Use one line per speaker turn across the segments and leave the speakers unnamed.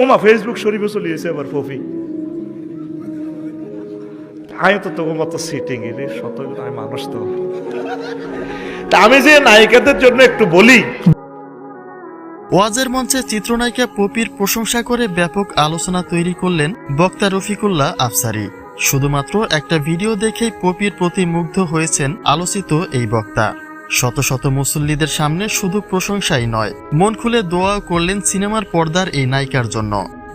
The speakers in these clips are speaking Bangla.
ওমা ফেসবুক শরীফে চলে গেছে আবার পপি আমি তো তোমার মতো সিটিং রে, শত মানুষ তো আমি যে নায়িকাদের জন্য একটু বলি।
ওয়াজের মঞ্চে চিত্রনায়িকা পপির প্রশংসা করে ব্যাপক আলোচনা তৈরি করলেন বক্তা রফিকুল্লাহ আফসারি। শুধুমাত্র একটা ভিডিও দেখেই পপির প্রতি মুগ্ধ হয়েছেন আলোচিত এই বক্তা। শত শত মুসল্লিদের সামনে শুধু প্রশংসাই নয়, মন খুলে দোয়াও করলেন সিনেমার পর্দার এই নায়িকার জন্য,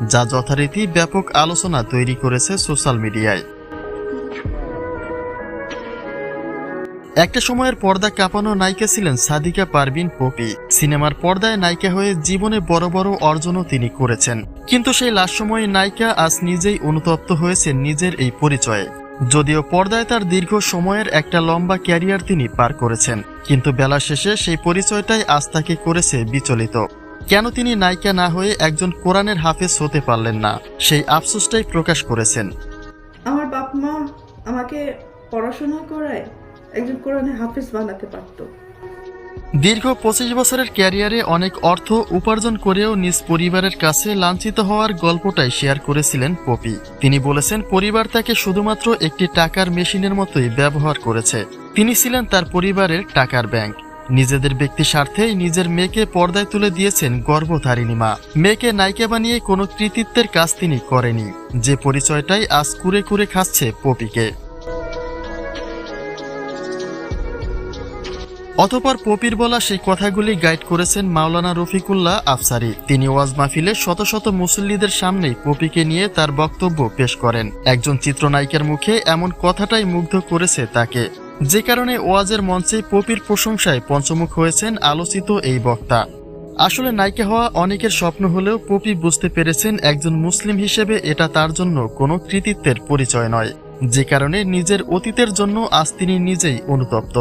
যা যথারীতি ব্যাপক আলোচনা তৈরি করেছে সোশ্যাল মিডিয়ায়। একটা সময়ের পর্দা কাঁপানো নায়িকা ছিলেন সাদিকা পারভিন পপি। সিনেমার পর্দায় নায়িকা হয়ে জীবনে বড় বড় অর্জনও তিনি করেছেন। কিন্তু সেই লাস্ট সময়ে নায়িকা আজ নিজেই অনুতপ্ত হয়েছে নিজের এই পরিচয়ে। যদিও পর্দায় তার দীর্ঘ সময়ের একটা লম্বা ক্যারিয়ার তিনি পার করেছেন, কিন্তু বেলা শেষে সেই পরিচয়টাই আস্থাকে করেছে বিচলিত। কেন তিনি নায়িকা না হয়ে একজন কোরআনের হাফেজ হতে পারলেন না, সেই আফসোসটাই প্রকাশ করেছেন।
আমার বাপ মা আমাকে পড়াশোনা করায় একজন কোরআনের হাফেজ বানাতে পারতো।
দীর্ঘ পঁচিশ বছরের ক্যারিয়ারে অনেক অর্থ উপার্জন করেও নিজ পরিবারের কাছে লাঞ্ছিত হওয়ার গল্পটাই শেয়ার করেছিলেন পপি। তিনি বলেছেন, পরিবার তাকে শুধুমাত্র একটি টাকার মেশিনের মতোই ব্যবহার করেছে। তিনি ছিলেন তার পরিবারের টাকার ব্যাংক। নিজেদের ব্যক্তি স্বার্থেই নিজের মেয়েকে পর্দায় তুলে দিয়েছেন গর্ভধারিণী মা। মেয়েকে নায়িকা বানিয়ে কোনো কৃতিত্বের কাজ তিনি করেনি। যে পরিচয়টাই আজ কুরে কুরে খাচ্ছে পপিকে। অতপর পপির বলা সেই কথাগুলি গাইড করেছেন মাওলানা রফিকুল্লাহ আফসারি। তিনি ওয়াজ মাহফিলে শত শত মুসল্লিদের সামনেই পপিকে নিয়ে তার বক্তব্য পেশ করেন। একজন চিত্রনায়িকার মুখে এমন কথাটাই মুগ্ধ করেছে তাকে। যে কারণে ওয়াজের মঞ্চে পপির প্রশংসায় পঞ্চমুখ হয়েছেন আলোচিত এই বক্তা। আসলে নায়িকা হওয়া অনেকের স্বপ্ন হলেও পপি বুঝতে পেরেছেন একজন মুসলিম হিসেবে এটা তার জন্য কোনো কৃতিত্বের পরিচয় নয়। যে কারণে নিজের অতীতের জন্য আজ তিনি নিজেই অনুতপ্ত।